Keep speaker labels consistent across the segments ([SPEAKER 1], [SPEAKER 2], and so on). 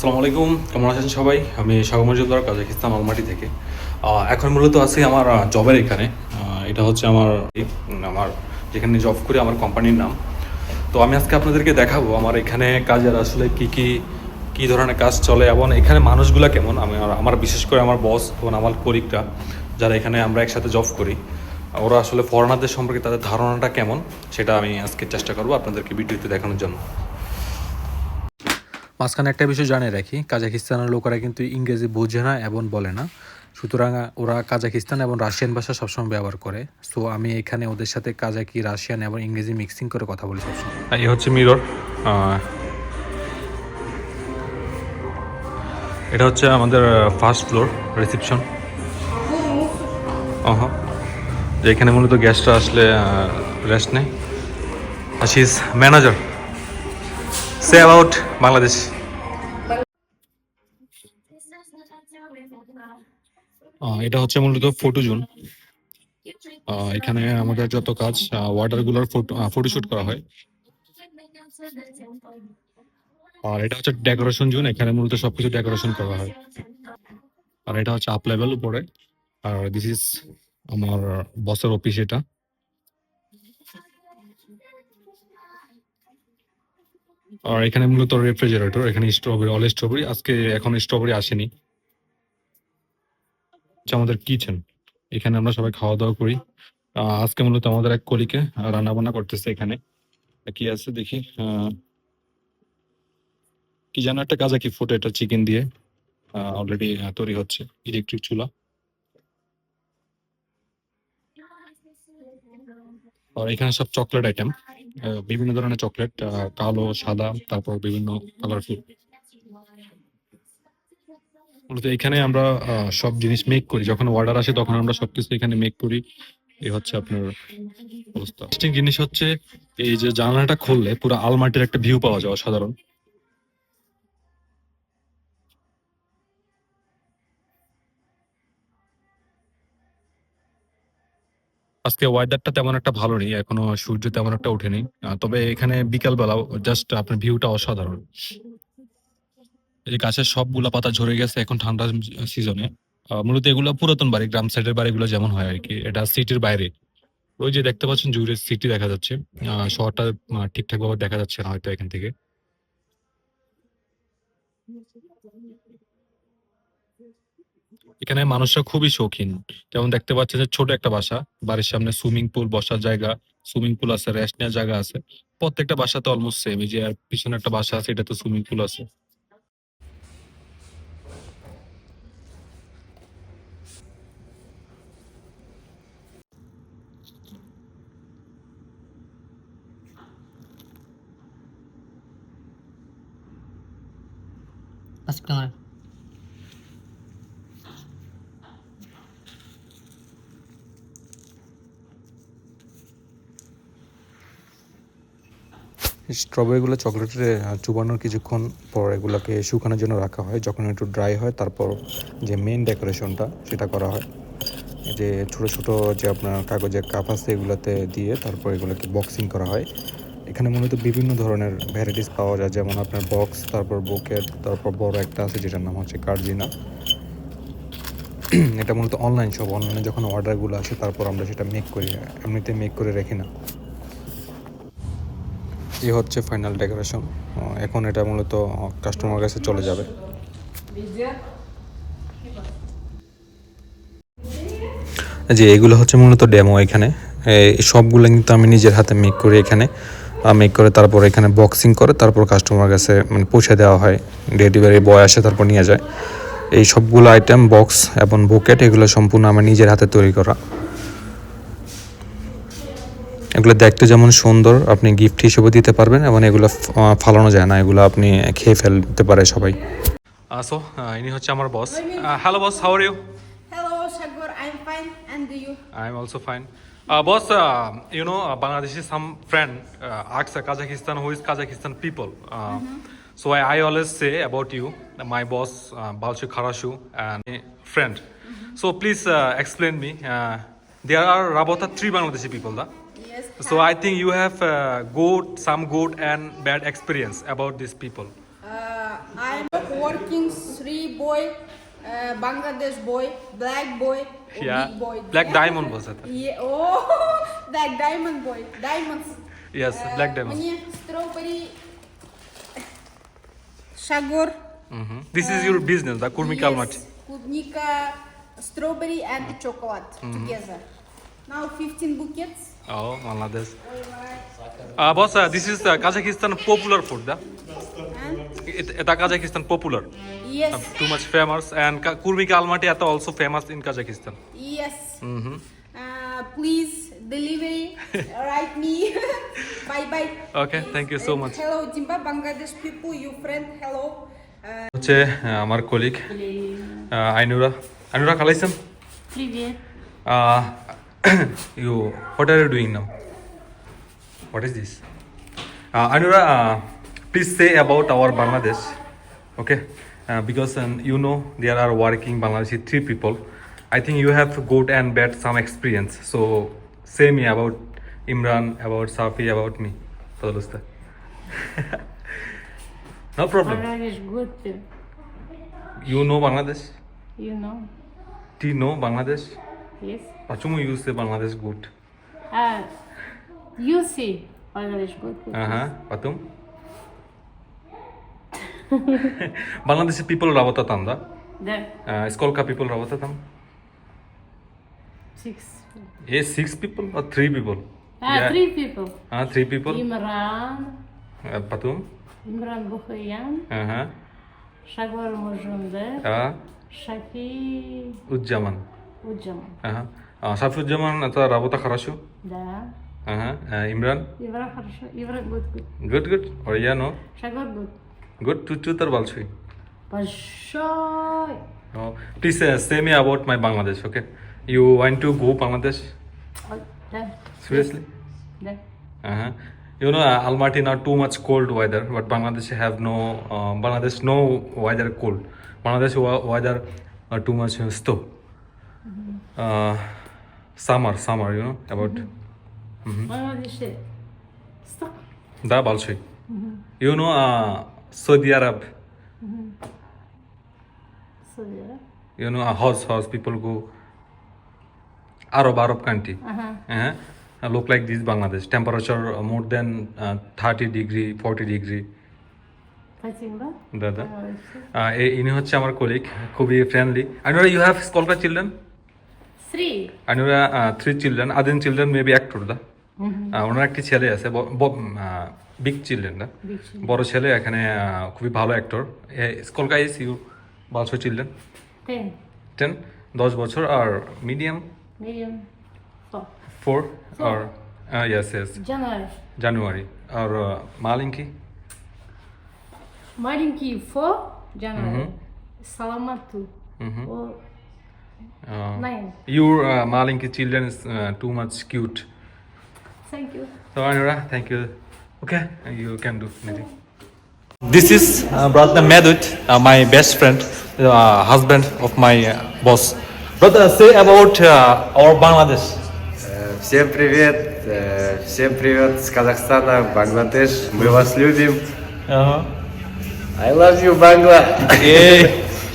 [SPEAKER 1] আসসালামু আলাইকুম, কেমন আছেন সবাই? আমি শাহ মজুমদার কাজাকিস্তান অলমাটি থেকে। এখন মূলত আছি আমার জবের এখানে। এটা হচ্ছে আমার আমার, যেখানে জব করি, আমার কোম্পানির নাম। তো আমি আজকে আপনাদেরকে দেখাবো আমার এখানে কাজের আসলে কি কি কি ধরনের কাজ চলে এবং এখানে মানুষগুলা কেমন। আমি আমার, বিশেষ করে আমার বস এবং আমার কলিগরা যারা এখানে আমরা একসাথে জব করি, ওরা আসলে ফরেনারদের সম্পর্কে তাদের ধারণাটা কেমন, সেটা আমি আজকে চেষ্টা করব আপনাদেরকে ভিডিওতে দেখানোর জন্য। মাঝখানে একটা বিষয় জানিয়ে রাখি কাজাকিস্তানের লোকেরা কিন্তু ইংরেজি বোঝে না এবং বলে না। সুতরাং ওরা কাজাকিস্তান এবং রাশিয়ান ভাষা সবসময় ব্যবহার করে। সো আমি এখানে ওদের সাথে কাজাকি রাশিয়ান এবং ইংরেজি মিক্সিং করে কথা বলি সবসময়। এই হচ্ছে মিরর। এটা হচ্ছে আমাদের ফার্স্ট ফ্লোর রিসেপশন অহ। যে এখানে মূলত গ্যাসটা আসলে রেস্ট নেই Ashis manager say about Bangladesh. এটা হচ্ছে মূলত ফটো জোন এখানে আমাদের যত কাজ ওয়াটারগুলোর ফটো ফটোশুট করা হয়। আর এটা হচ্ছে ডেকোরেশন জোন এখানে মূলত সবকিছু ডেকোরেশন করা হয়। আর এটা হচ্ছে আপ লেভেল উপরে। আর দিস ইজ আমার বসের অফিস এটা। আর এখানে মূলত রেফ্রিজারেটর এখানে স্ট্রবেরি অল স্ট্রবেরি আজকে এখন স্ট্রবেরি আসেনি। হচ্ছে আমাদের কিচেন এখানে আমরা সবাই খাওয়া দাওয়া করি। আজকে মূলত আমাদের এক কলিকে রান্না বান্না করতেছে এখানে। কি আছে দেখি। কি যেন একটা কাজা কি ফুটে এটা চিকেন দিয়ে অলরেডি তৈরি হচ্ছে ইলেকট্রিক চুলা। আর এখানে সব চকলেট আইটেম বিভিন্ন ধরনের চকলেট কালো, সাদা, তারপর বিভিন্ন কালারফুল মূলত এখানে আমরা সব জিনিস মেক করি। যখন অর্ডার আসে তখন আমরা সবকিছু এখানে মেক করি। এই হচ্ছে আপনার অবস্থা। জিনিস হচ্ছে, এই যে জানালাটা খুললে পুরো আলমাটির একটা ভিউ পাওয়া যায় অসাধারণ। আজকে ওয়েদারটা তেমন একটা ভালো নেই, এখনও সূর্য তেমন একটা ওঠেনি। তবে এখানে বিকাল বেলা জাস্ট আপনার ভিউটা অসাধারণ। এই গাছের সবগুলা পাতা ঝরে গেছে এখন ঠান্ডা সিজনে মূলত এগুলো পুরাতন বাড়ি, গ্রাম সাইডের বাড়িগুলো যেমন হয় আর কি এটা সিটির বাইরে। ওই যে দেখতে পাচ্ছেন জুড়ে সিটি দেখা যাচ্ছে। শহরটা ঠিকঠাক ভাবে দেখা যাচ্ছে না হয়তো এখান থেকে। এখানে মানুষরা খুবই শৌখিন। যেমন দেখতে পাচ্ছে যে ছোট একটা বাসা, বাড়ির সামনে সুইমিং পুল বসার জায়গা সুইমিং পুল আছে রেস্ট নেওয়ার জায়গা আছে। প্রত্যেকটা বাসাতে অলমোস্ট সেম এই যে আর পিছনে একটা বাসা আছে এটা তো সুইমিং পুল আছে
[SPEAKER 2] Asgard.
[SPEAKER 1] স্ট্রবেরিগুলো চকলেটে চুবানোর কিছুক্ষণ পর এগুলোকে শুকানোর জন্য রাখা হয়। যখন একটু ড্রাই হয়, তারপর যে মেন ডেকোরেশনটা সেটা করা হয়। যে ছোট ছোট যে আপনার কাগজের কাপ আছে এগুলোতে দিয়ে তারপর এগুলোকে বক্সিং করা হয়। এখানে মূলত বিভিন্ন ধরনের ভ্যারাইটিস পাওয়া যায়। যেমন আপনার বক্স তারপর বুকেট তারপর বড় একটা আছে যেটার নাম হচ্ছে কার্জিনা এটা মূলত অনলাইন সব অনলাইনে যখন অর্ডারগুলো আসে, তারপর আমরা সেটা মেক করি। এমনিতে মেক করে রাখি না। এই হচ্ছে ফাইনাল ডেকোরেশন এখন এটা মূলত কাস্টমার কাছে চলে যাবে। যে এগুলো হচ্ছে মূলত ডেমো এখানে। সবগুলো কিন্তু আমি নিজের হাতে মেক করি এখানে। মেক করে তারপর এখানে বক্সিং করে তারপর কাস্টমার কাছে মানে পৌঁছে দেওয়া হয়। ডেলিভারি বয় আসে, তারপর নিয়ে যায়। এই সবগুলো আইটেম বক্স এবং বুকেট এগুলো সম্পূর্ণ আমার নিজের হাতে তৈরি করা। এগুলো দেখতে যেমন সুন্দর আপনি গিফট হিসেবে দিতে পারবেন এবং এগুলো ফালানো যায় না এগুলো আপনি খেয়ে ফেলতে পারে সবাই। সো ইনি হচ্ছে আমার boss hello boss how are you
[SPEAKER 3] hello Hello, Shagor. I'm fine. And you?
[SPEAKER 1] I am also fine boss you know Bangladeshi some friend আক্স Kazakhstan who is Kazakhstan people so I I always say about you my boss বালশু খারাশু and friend so please explain me there are রাবতা three Bangladeshi people the
[SPEAKER 3] Yes.
[SPEAKER 1] So I think you have uh, good, some good and bad experience about these people.
[SPEAKER 3] Uh, I'm working Sri boy, uh, Bangladesh boy, black boy, or
[SPEAKER 1] Yeah,
[SPEAKER 3] big boy.
[SPEAKER 1] black
[SPEAKER 3] Yeah.
[SPEAKER 1] diamond was it?
[SPEAKER 3] Yeah. Oh, black diamond boy, diamonds.
[SPEAKER 1] Yes,
[SPEAKER 3] Uh,
[SPEAKER 1] black diamond.
[SPEAKER 3] Мне strawberry, shagor.
[SPEAKER 1] This is your business, the Kurmika Almaty.
[SPEAKER 3] Yes, клубника, strawberry and chocolate together. Now 15 buckets.
[SPEAKER 1] Oh, Bangladesh. Uh, boss, uh, this is uh, Kazakhstan popular food, da?
[SPEAKER 3] And
[SPEAKER 1] It, Kazakhstan popular,
[SPEAKER 3] yes, Uh,
[SPEAKER 1] too much famous, and Ka- Kurmika Almaty are also famous in Kazakhstan.
[SPEAKER 3] yes. Mm-hmm. Uh, please delivery, write me. bye bye.
[SPEAKER 1] Okay, please. thank you so much. And.
[SPEAKER 3] Hello, Dimba, Bangladesh people, you friend. Hello.
[SPEAKER 1] হচ্ছে আমার colleague Ainura Ainura খালাইছেন
[SPEAKER 2] you,
[SPEAKER 1] what are you doing now? What is this? Uh, Anura, uh, please say about our Bangladesh, okay? Uh, because um, you know there are working Bangladeshi three people. I think you have good and bad some experience. So say me about Imran, about Safi, about me. no problem.
[SPEAKER 2] Bangladesh good.
[SPEAKER 1] You know Bangladesh?
[SPEAKER 2] You know.
[SPEAKER 1] Do you know Bangladesh?
[SPEAKER 2] Yes.
[SPEAKER 1] Почему you say Bangladesh good?
[SPEAKER 2] Ah, you see Bangladesh good. good.
[SPEAKER 1] Ага, потом? Bangladeshi people работают там, да?
[SPEAKER 2] Да.
[SPEAKER 1] А, Сколько people работают там?
[SPEAKER 2] Six.
[SPEAKER 1] Yes, six people or three people?
[SPEAKER 2] Ah,
[SPEAKER 1] Yeah.
[SPEAKER 2] three people.
[SPEAKER 1] А, three people?
[SPEAKER 2] Imran,
[SPEAKER 1] А, Потом?
[SPEAKER 2] Imran Bukhayan,
[SPEAKER 1] Ага.
[SPEAKER 2] Shagor Mujumbe,
[SPEAKER 1] А,
[SPEAKER 2] Shafi
[SPEAKER 1] Уджаман. اها آه صافي الجمال انت
[SPEAKER 2] رابطه
[SPEAKER 1] خرشو؟ good good
[SPEAKER 2] آه عمران؟ عمران good good.
[SPEAKER 1] Good good. جود جود وريانو؟
[SPEAKER 2] شاكور good.
[SPEAKER 1] Good. تو تو تر بالشوي
[SPEAKER 2] بالشوي
[SPEAKER 1] Oh, please uh, say me about my Bangladesh, okay? You want to go Bangladesh?
[SPEAKER 2] Oh, yeah.
[SPEAKER 1] Seriously?
[SPEAKER 2] Yeah.
[SPEAKER 1] Uh-huh. you know almaty not too much cold weather but bangladesh have no uh, bangladesh no weather cold bangladesh weather uh, too much snow summer, summer, you know, about.
[SPEAKER 2] Mm-hmm. Mm-hmm.
[SPEAKER 1] Dab also. Mm-hmm. You know, uh, Saudi Arab.
[SPEAKER 2] Mm-hmm. Saudi Arab.
[SPEAKER 1] You know, a horse, horse, people go. Arab, Arab country.
[SPEAKER 2] Uh-huh.
[SPEAKER 1] Uh-huh. look like this Bangladesh. Temperature uh, more than uh, 30 degree, 40 degree. দাদা ইনি হচ্ছে আমার colleague খুবই friendly I know you have Kolkata children
[SPEAKER 2] Three.
[SPEAKER 1] And we have uh, three children. Other children maybe ওনার একটি ছেলে আছে big children
[SPEAKER 2] না
[SPEAKER 1] বড় ছেলে এখানে খুবই ভালো অ্যাক্টর স্কলকা ইস ইউ বছর চিলড্রেন টেন দশ বছর আর মিডিয়াম ফোর আর ইয়েস ইয়েস
[SPEAKER 2] জানুয়ারি
[SPEAKER 1] জানুয়ারি আর মালিঙ্কি
[SPEAKER 2] মালিঙ্কি ফোর
[SPEAKER 1] জানুয়ারি
[SPEAKER 2] সালামাতু
[SPEAKER 1] ও
[SPEAKER 2] Uh, Nine.
[SPEAKER 1] Your uh, Malinki children is uh, too much cute.
[SPEAKER 2] Thank you.
[SPEAKER 1] So Anura, thank you. Okay, you can do anything. This is uh, brother Medut, uh, my best friend, uh, husband of my uh, boss. Brother, say about uh, our Bangladesh.
[SPEAKER 4] Uh, всем привет, uh, всем привет с Казахстана, Бангладеш, мы вас любим.
[SPEAKER 1] Uh-huh.
[SPEAKER 4] I love you, Bangla.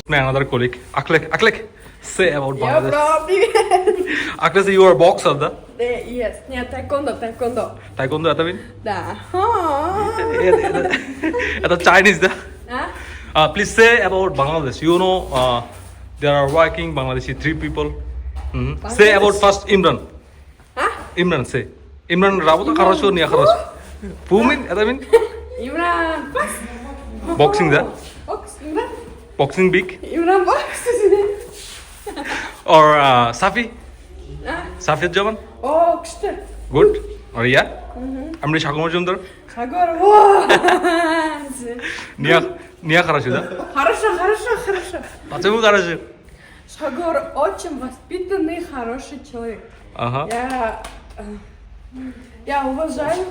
[SPEAKER 1] My another colleague, Aklek, Aklek. say about Bangladesh?
[SPEAKER 3] Yeah, probably.
[SPEAKER 1] Vivian. You are a boxer, da?
[SPEAKER 3] Yes. Yeah, taekwondo, taekwondo.
[SPEAKER 1] Taekwondo, that mean?
[SPEAKER 3] Da.
[SPEAKER 1] Huh. That's Chinese, da?
[SPEAKER 3] Huh?
[SPEAKER 1] Uh, please say about Bangladesh. You know, uh, there are working Bangladeshi three people. Mm -hmm. Say about first Imran.
[SPEAKER 3] Huh?
[SPEAKER 1] Imran, say. Imran, Rabu, Kharashu, Nia Kharashu. Pumin, that mean?
[SPEAKER 3] Imran, boxing.
[SPEAKER 1] Boxing, da?
[SPEAKER 3] Boxing, da?
[SPEAKER 1] Boxing big?
[SPEAKER 3] Imran, boxing.
[SPEAKER 1] or uh, Safi?
[SPEAKER 3] Ah.
[SPEAKER 1] Safi Jawan?
[SPEAKER 3] Oh, kishte.
[SPEAKER 1] Good. Or yeah? Mm-hmm. I'm Nishaku
[SPEAKER 3] Majumdar. Khagor.
[SPEAKER 1] Nia Nia хорошо, да?
[SPEAKER 3] Хорошо, хорошо, хорошо.
[SPEAKER 1] Почему хорошо?
[SPEAKER 3] Шагор очень воспитанный, хороший человек.
[SPEAKER 1] Ага.
[SPEAKER 3] Я я уважаю.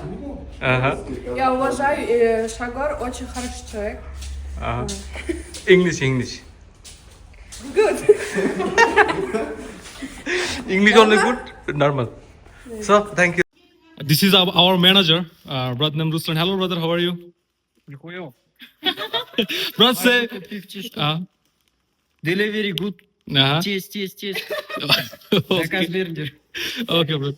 [SPEAKER 1] Ага.
[SPEAKER 3] Я уважаю. Шагор очень хороший человек.
[SPEAKER 1] Ага. English, English.
[SPEAKER 3] Good.
[SPEAKER 1] English only good? Normal. So, thank you. This is our, our manager, uh, Ratnam Ruslan. Hello, brother. How are you? brother, say. Uh,
[SPEAKER 5] Delivery good.
[SPEAKER 1] Uh-huh.
[SPEAKER 5] yes, yes. cheers.
[SPEAKER 1] okay. okay, brother.